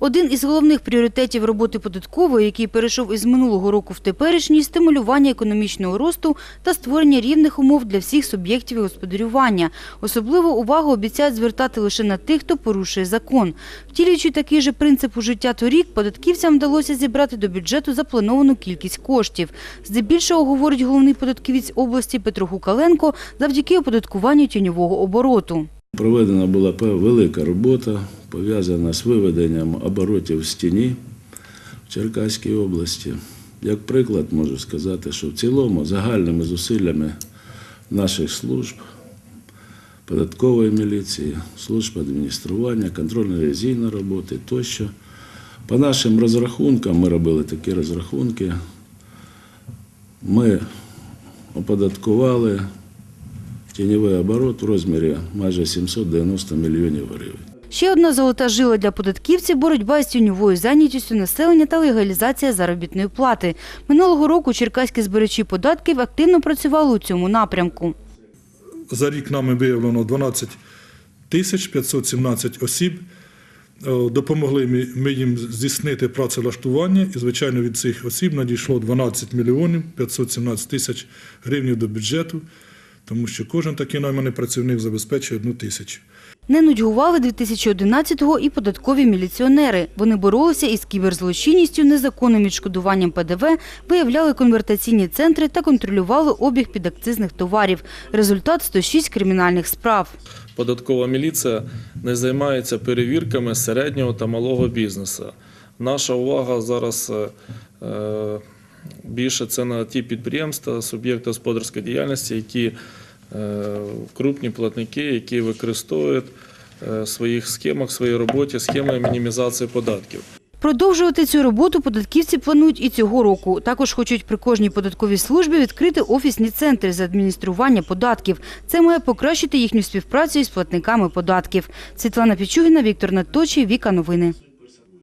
Один із головних пріоритетів роботи податкової, який перейшов із минулого року в теперішній – стимулювання економічного росту та створення рівних умов для всіх суб'єктів господарювання. Особливу увагу обіцяють звертати лише на тих, хто порушує закон. Втілюючи такий же принцип у життя торік, податківцям вдалося зібрати до бюджету заплановану кількість коштів. Здебільшого, говорить головний податківець області Петро Гукаленко, завдяки оподаткуванню тіньового обороту. Проведена була велика робота, пов'язана з виведенням оборотів з тіні в Черкаській області. Як приклад можу сказати, що в цілому загальними зусиллями наших служб, податкової міліції, служб адміністрування, контрольно-ревізійної роботи тощо. По нашим розрахункам, ми робили такі розрахунки, ми оподаткували тіньовий оборот у розмірі майже 790 мільйонів гривень. Ще одна золота жила для податківців – боротьба з тіньовою зайнятістю населення та легалізація заробітної плати. Минулого року черкаські збирачі податків активно працювали у цьому напрямку. За рік нами виявлено 12 тисяч 517 осіб. Е, Допомогли ми- ми їм здійснити працевлаштування, і, звичайно, від цих осіб надійшло 12 мільйонів 517 тисяч гривень до бюджету, тому що кожен такий найманий працівник забезпечує одну тисячу. Не нудьгували 2011-го і податкові міліціонери. Вони боролися із кіберзлочинністю, незаконним відшкодуванням ПДВ, виявляли конвертаційні центри та контролювали обіг підакцизних товарів. Результат – 106 кримінальних справ. Податкова міліція не займається перевірками середнього та малого бізнесу. Наша увага зараз е, е, більше це на ті підприємства, суб'єкти господарської діяльності, які крупні платники, які використовують е, в своїх схемах, в своїй роботі схеми мінімізації податків. Продовжувати цю роботу податківці планують і цього року. Також хочуть при кожній податковій службі відкрити офісні центри з адміністрування податків. Це має покращити їхню співпрацю із платниками податків. Світлана Пічугіна, Віктор Наточий, Віка Новини.